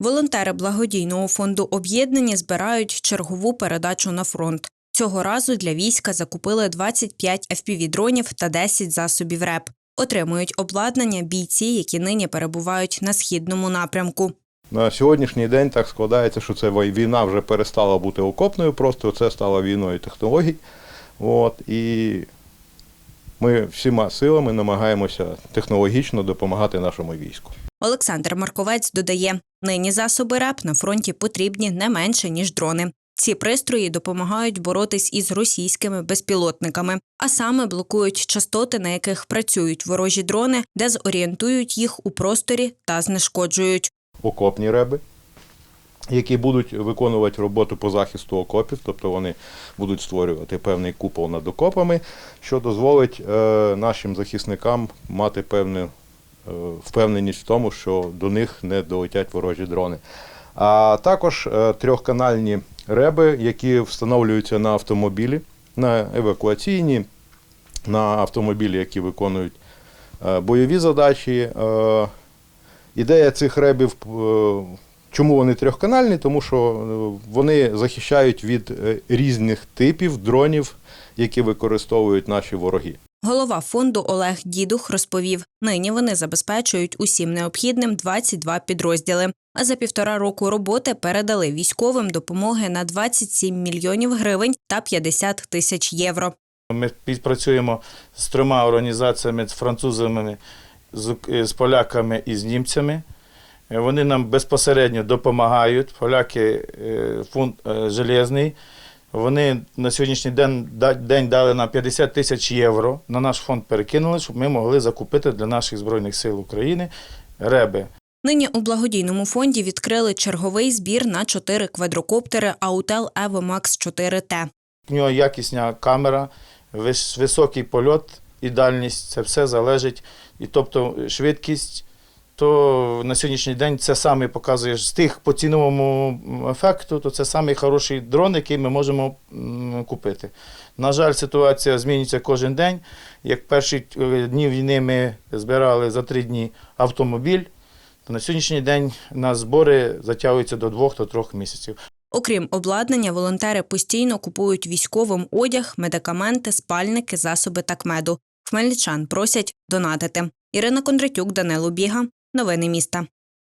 Волонтери благодійного фонду об'єднання збирають чергову передачу на фронт. Цього разу для війська закупили 25 FPV-дронів та 10 засобів РЕП. Отримують обладнання бійці, які нині перебувають на східному напрямку. На сьогоднішній день так складається, що це війна вже перестала бути окопною, просто це стало війною технологій. От, і ми всіма силами намагаємося технологічно допомагати нашому війську. Олександр Марковець додає, нині засоби РЕП на фронті потрібні не менше ніж дрони. Ці пристрої допомагають боротись із російськими безпілотниками, а саме блокують частоти, на яких працюють ворожі дрони, дезорієнтують їх у просторі та знешкоджують. окопні реби, які будуть виконувати роботу по захисту окопів, тобто вони будуть створювати певний купол над окопами, що дозволить е, нашим захисникам мати певну е, впевненість в тому, що до них не долетять ворожі дрони. А також е, трьохканальні реби, які встановлюються на автомобілі, на евакуаційні, на автомобілі, які виконують бойові задачі. Ідея цих ребів, чому вони трьохканальні? Тому що е, вони захищають від е, різних типів дронів, які використовують наші вороги. Голова фонду Олег Дідух розповів, нині вони забезпечують усім необхідним 22 підрозділи. А за півтора року роботи передали військовим допомоги на 27 мільйонів гривень та 50 тисяч євро. Ми співпрацюємо з трьома організаціями з французами, з, з поляками і з німцями. Вони нам безпосередньо допомагають. Поляки е, фунт е, железний. Вони на сьогоднішній день, день дали нам 50 тисяч євро. На наш фонд перекинули, щоб ми могли закупити для наших Збройних сил України реби. Нині у благодійному фонді відкрили черговий збір на чотири квадрокоптери Autel Evo Max 4T. У нього якісна камера, вис- високий польот і дальність це все залежить. І тобто швидкість, то на сьогоднішній день це саме показує з тих по ціновому ефекту, то це самий хороший дрон, який ми можемо купити. На жаль, ситуація змінюється кожен день. Як перші е, дні війни ми збирали за три дні автомобіль, то на сьогоднішній день у нас збори затягуються до двох-трьох місяців. Окрім обладнання, волонтери постійно купують військовим одяг, медикаменти, спальники, засоби та кмеду. Хмельничан просять донатити. Ірина Кондратюк, Данило Біга. Новини міста.